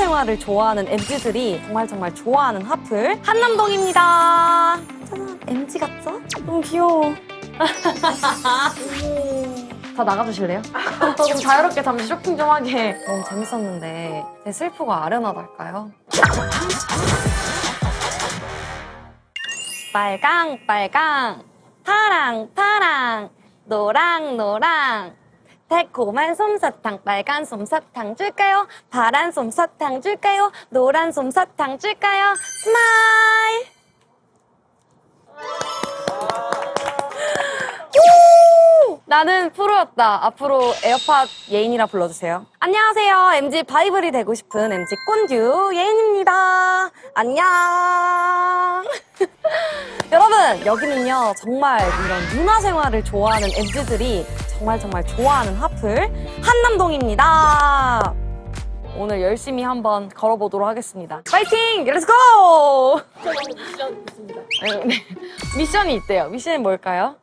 문화생활을 좋아하는 MZ들이 정말 정말 좋아하는 하플 한남동입니다. 짜잔, MZ 같죠? 너무 귀여워. 다 나가주실래요? 저 좀 자유롭게 잠시 쇼핑 좀 하게. 너무 재밌었는데 제 슬프고 아련하달까요? 빨강 빨강 파랑 파랑 노랑 노랑 달콤한 솜사탕 빨간 솜사탕 줄까요? 파란 솜사탕 줄까요? 노란 솜사탕 줄까요? 스마일 우! 나는 프로였다. 앞으로 에어팟 예인이라 불러주세요. 안녕하세요. MG 바이블이 되고 싶은 MG 꼰듀 예인입니다. 안녕. 여러분 여기는요 정말 이런 문화 생활을 좋아하는 MZ들이 정말 정말 좋아하는 하플 한남동입니다. 오늘 열심히 한번 걸어보도록 하겠습니다. 파이팅! 렛츠고! 미션 있습니다. 네, 미션이 있대요. 미션이 뭘까요?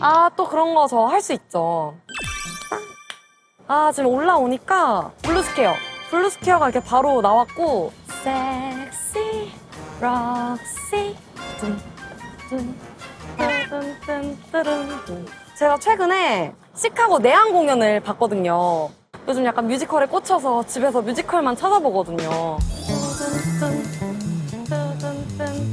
아, 또 그런 거 저 할 수 있죠. 아, 지금 올라오니까 블루스퀘어. 블루스퀘어가 이렇게 바로 나왔고, 섹시, 뜨른, 둔. 제가 최근에 시카고 내한 공연을 봤거든요. 요즘 약간 뮤지컬에 꽂혀서 집에서 뮤지컬만 찾아보거든요.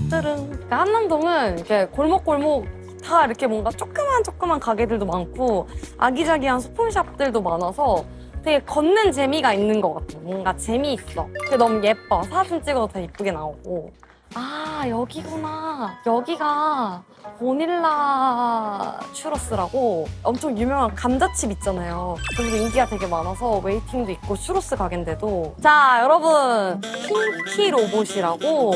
그러니까 한남동은 이렇게 골목골목 다 이렇게 뭔가 조그만 조그만 가게들도 많고 아기자기한 소품샵들도 많아서 되게 걷는 재미가 있는 것 같아. 뭔가 재미있어. 그게 너무 예뻐. 사진 찍어도 더 이쁘게 나오고. 아, 여기구나. 여기가 보닐라 추러스라고 엄청 유명한 감자칩 있잖아요. 그래서 인기가 되게 많아서 웨이팅도 있고 추러스 가게인데도. 자, 여러분. 핑키 로봇이라고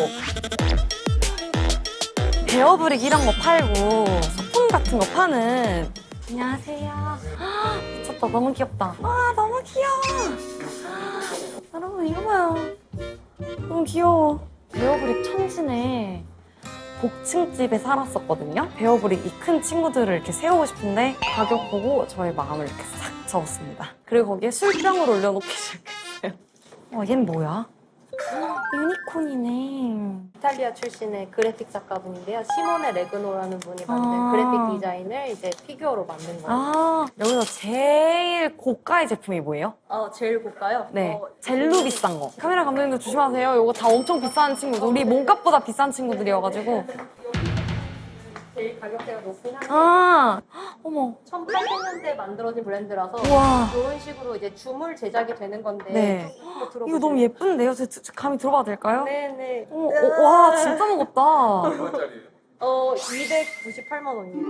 베어브릭 이런 거 팔고 소품 같은 거 파는 안녕하세요. 헉, 미쳤다. 너무 귀엽다. 와, 너무 귀여워. 헉, 여러분, 이거 봐요. 너무 귀여워. 베어브릭 천진에 복층집에 살았었거든요. 베어브릭 이 큰 친구들을 이렇게 세우고 싶은데 가격 보고 저의 마음을 이렇게 싹 접었습니다. 그리고 거기에 술병을 올려놓기 시작했어요. 와, 얜 뭐야? 유니콘이네. 이탈리아 출신의 그래픽 작가분인데요. 시모네 레그노라는 분이 만든 아. 그래픽 디자인을 이제 피규어로 만든 거예요. 아, 여기서 제일 고가의 제품이 뭐예요? 어, 제일 고가요? 네. 어, 젤로 비싼 거. 카메라 감독님도 조심하세요. 이거 다 엄청 비싼 친구들. 우리 몸값보다 비싼 친구들이어가지고. 제일 가격대가 높긴 한데 아, 어머. 1800년대에 만들어진 브랜드라서 우와. 이런 식으로 이제 주물 제작이 되는 건데 네. 조금 더 들어보세요. 이거 너무 예쁜데요? 제, 제 감이 들어봐도 될까요? 네네. 어, 어, 와, 진짜 무겁다. 어, 298만 원이에요.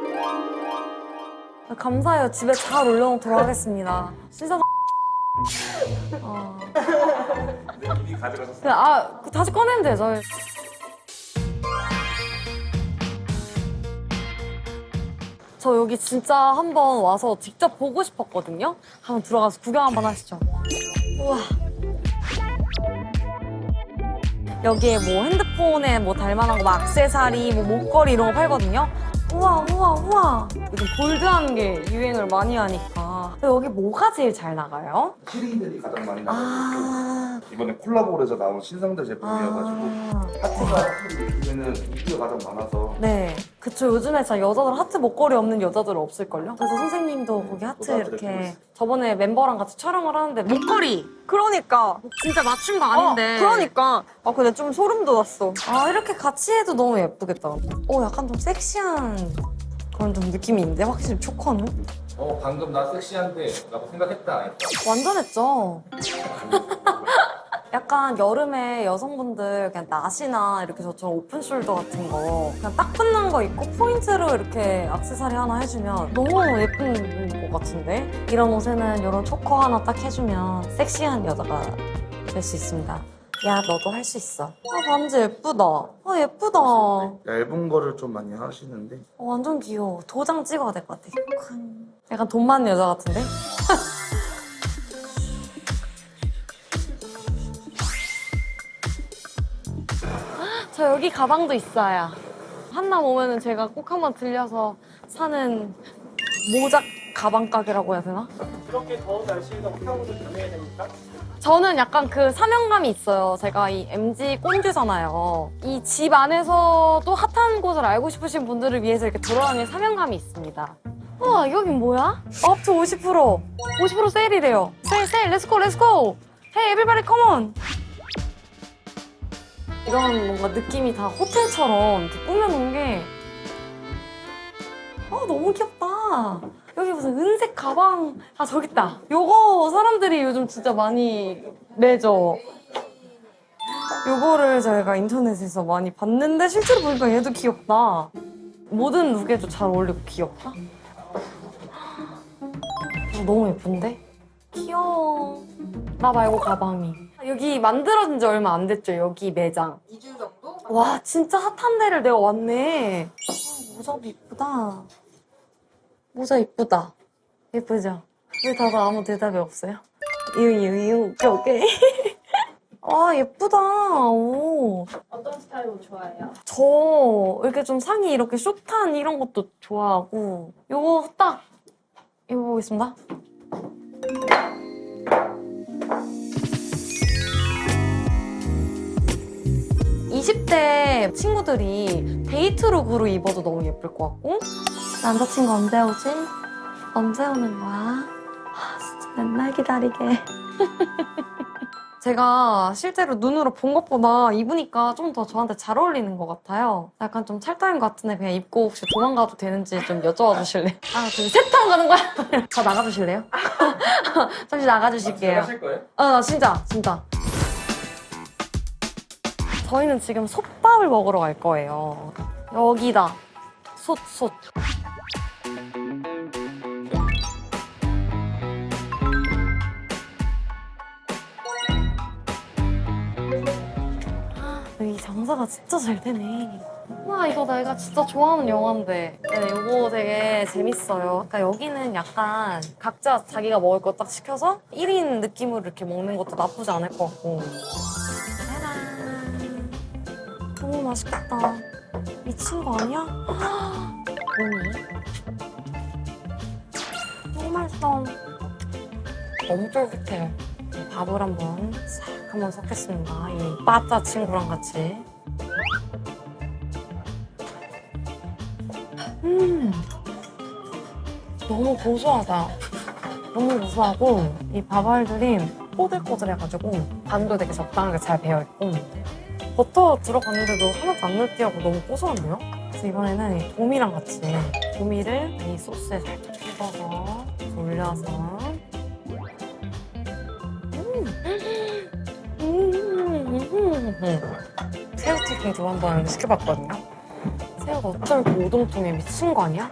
감사해요. 집에 잘 올려놓도록 하겠습니다. 진짜. 아, 이미 가져가셨어요. 그, 아, 그 다시 꺼내면 되죠. 저 여기 진짜 한번 와서 직접 보고 싶었거든요. 한번 들어가서 구경 한번 하시죠. 우와. 여기에 뭐 핸드폰에 뭐 달만한 거, 뭐 액세서리, 뭐 목걸이 이런 거 팔거든요. 우와, 우와, 우와. 요즘 볼드하는 게 유행을 많이 하니까. 여기 뭐가 제일 잘 나가요? 키링들이 가장 많이 나가고 아, 이번에 콜라보해서 나온 신상들 제품이어가지고 아. 하트가 요즘에는 인기가 가장 많아서 네. 그쵸. 요즘에 진짜 여자들 하트 목걸이 없는 여자들 없을걸요? 그래서 선생님도 거기 하트 이렇게. 저번에 멤버랑 같이 촬영을 하는데 목걸이! 그러니까. 진짜 맞춘 거 아닌데. 어, 그러니까. 아, 근데 좀 소름 돋았어. 아, 이렇게 같이 해도 너무 예쁘겠다. 어, 약간 좀 섹시한 그런 좀 느낌이 있는데, 확실히 초커는? 어 방금 나 섹시한데 라고 생각했다 안 했다 완전 했죠? 약간 여름에 여성분들 그냥 나시나 이렇게 저처럼 오픈 숄더 같은 거 그냥 딱 붙는 거 입고 포인트로 이렇게 액세서리 하나 해주면 너무 예쁜 것 같은데 이런 옷에는 이런 초커 하나 딱 해주면 섹시한 여자가 될 수 있습니다. 야 너도 할 수 있어. 아 반지 예쁘다. 아 예쁘다. 어, 얇은 거를 좀 많이 하시는데 완전 귀여워. 도장 찍어야 될 것 같아. 약간 돈 많은 여자 같은데? 저 여기 가방도 있어요. 한남 오면은 제가 꼭 한번 들려서 사는 모자 가방 가게라고 해야 되나? 그렇게 더운 날씨에도 호캉스를 다녀야 됩니까? 저는 약간 그 사명감이 있어요. 제가 이 MG 꼰주잖아요. 이 집 안에서도 핫한 곳을 알고 싶으신 분들을 위해서 이렇게 돌아다니는 사명감이 있습니다. 와, 여긴 뭐야? 업투 50%. 50% 세일이래요. 세일, 세일, 렛츠고, 렛츠고! 헤이, 에브리바디 컴온! 이런 뭔가 느낌이 다 호텔처럼 이렇게 꾸며놓은 게 아, 너무 귀엽다. 여기 무슨 은색 가방. 아, 저기 있다. 요거 사람들이 요즘 진짜 많이 매죠. 요거를 저희가 인터넷에서 많이 봤는데 실제로 보니까 얘도 귀엽다. 모든 룩에도 잘 어울리고 귀엽다. 어, 너무 예쁜데? 귀여워. 나 말고 가방이. 여기 만들어진 지 얼마 안 됐죠, 여기 매장. 2주 정도? 와 진짜 핫한 데를 내가 왔네 아, 모자도 이쁘다 모자 이쁘다 예쁘죠? 왜 다들 아무 대답이 없어요? 유유유 오케이 오케이 아 예쁘다 오. 어떤 스타일로 좋아해요? 저 이렇게 좀 상의 이렇게 숏한 이런 것도 좋아하고 요거 딱 입어보겠습니다 20대 친구들이 데이트룩으로 입어도 너무 예쁠 것 같고 남자친구 언제 오지? 언제 오는 거야? 아, 진짜 맨날 기다리게 제가 실제로 눈으로 본 것보다 입으니까 좀 더 저한테 잘 어울리는 것 같아요 약간 좀 찰떡인 것 같은데 그냥 입고 혹시 도망가도 되는지 좀 여쭤봐 주실래요? 아, 저기 세탁 가는 거야? 저 나가주실래요? 잠시 나가주실게요 하실 거예요? 아 진짜 진짜 저희는 지금 솥밥을 먹으러 갈 거예요. 여기다. 솥솥. 여기 장사가 진짜 잘 되네. 와 이거 내가 진짜 좋아하는 영화인데. 네, 이거 되게 재밌어요. 그러니까 여기는 약간 각자 자기가 먹을 거 딱 시켜서 1인 느낌으로 이렇게 먹는 것도 나쁘지 않을 것 같고 맛있겠다 미친 거 아니야? 뭐니? 너무 맛있어 너무 쫄깃해요 밥을 한번 싹 한번 섞겠습니다 이 빠따 친구랑 같이 음, 너무 고소하다. 너무 고소하고 이 밥알들이 꼬들꼬들해가지고 간도 되게 적당하게 잘 배어있고 버터 들어갔는데도 하나도 안 느끼하고 너무 고소한데요? 그래서 이번에는 이 도미랑 같이 도미를 이 소스에 살짝 찍어서 올려서 음, 음, 음, 음. 새우 튀김도 한번 시켜봤거든요. 새우가 어쩜 이렇게 오동통에 미친 거 아니야?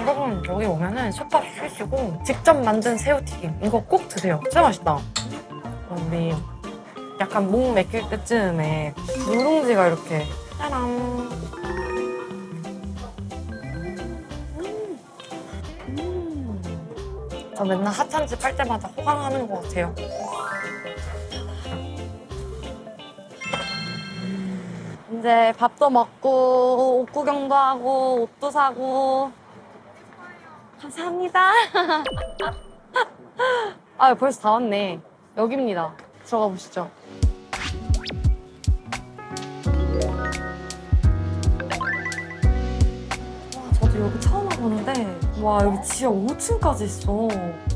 여러분 여기 오면은 솥밥 쓰시고 직접 만든 새우튀김 이거 꼭 드세요. 진짜 맛있다. 우리 약간 목 맥힐 때쯤에 누룽지가 이렇게 짜란. 음, 음. 저 맨날 집할 때마다 호강하는 것 같아요. 이제 밥도 먹고 옷 구경도 하고 옷도 사고 감사합니다. 아 벌써 다 왔네. 여기입니다. 들어가 보시죠. 와 저도 여기 처음 와보는데 와 여기 지하 5층까지 있어.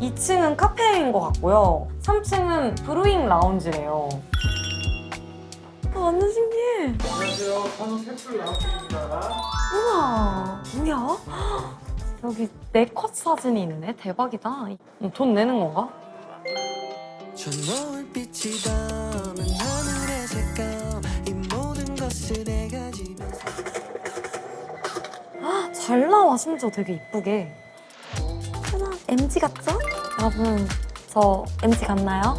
2층은 카페인 것 같고요. 3층은 브루잉 라운지래요. 아, 완전 신기해. 안녕하세요. 저는 캡슐 나왔습니다. 우와, 뭐야? 여기 내컷 사진이 있네. 대박이다. 음, 돈 내는 건가? 저 노을빛이 담은 하늘의 색감 이 모든 것을 내가 집에서 아, 잘 나와. 심지어 되게 이쁘게. 하나, MG 같죠? 여러분, 저 MG 같나요?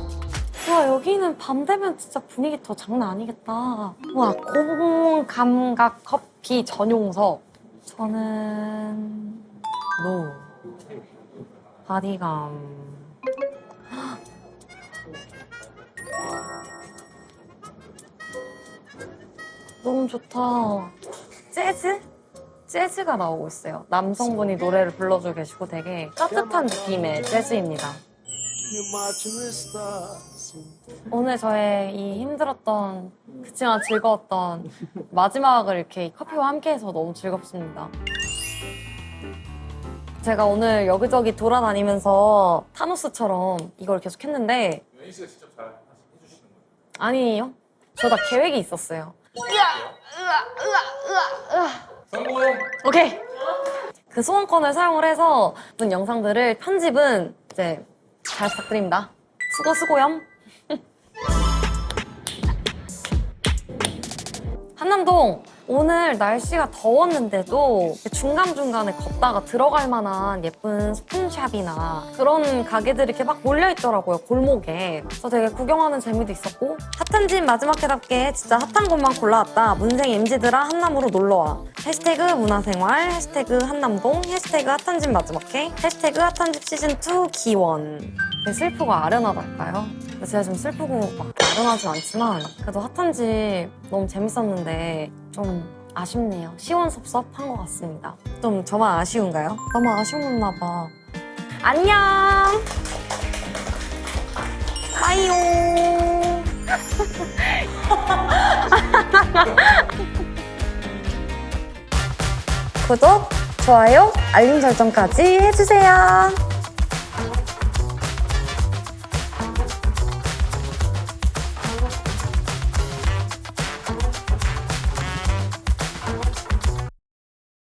와, 여기는 밤 되면 진짜 분위기 더 장난 아니겠다. 와, 고감각 커피 전용석. 저는 노. 바디감. 너무 좋다. 재즈? 재즈가 나오고 있어요. 남성분이 노래를 불러주고 계시고 되게 따뜻한 느낌의 재즈입니다. 오늘 저의 이 힘들었던 그치만 즐거웠던 마지막을 이렇게 커피와 함께해서 너무 즐겁습니다. 제가 오늘 여기저기 돌아다니면서 타노스처럼 이걸 계속 했는데 유현 씨가 직접 잘 해주시는 거예요? 아니에요. 저 다 계획이 있었어요. 성공! 오케이. 그 소원권을 사용을 해서 본 영상들을 편집은 이제 잘 부탁드립니다. 수고 수고염. 한남동 오늘 날씨가 더웠는데도 중간중간에 걷다가 들어갈 만한 예쁜 소품샵이나 그런 가게들이 이렇게 막 몰려있더라고요, 골목에. 그래서 되게 구경하는 재미도 있었고 핫한 집 마지막 회답게 진짜 핫한 곳만 골라왔다. 문생 MZ들아 한남으로 놀러와. 해시태그 문화생활, 해시태그 한남동, 해시태그 핫한 집 마지막 회, 해시태그 핫한 집 시즌2 기원. 되게 슬프고 아련하달까요? 제가 좀 슬프고 막 아련하진 않지만 그래도 핫한 집 너무 재밌었는데 좀 아쉽네요. 시원섭섭한 것 같습니다. 좀 저만 아쉬운가요? 너무 아쉬웠나 봐. 안녕! 빠이용! 구독, 좋아요, 알림 설정까지 해주세요.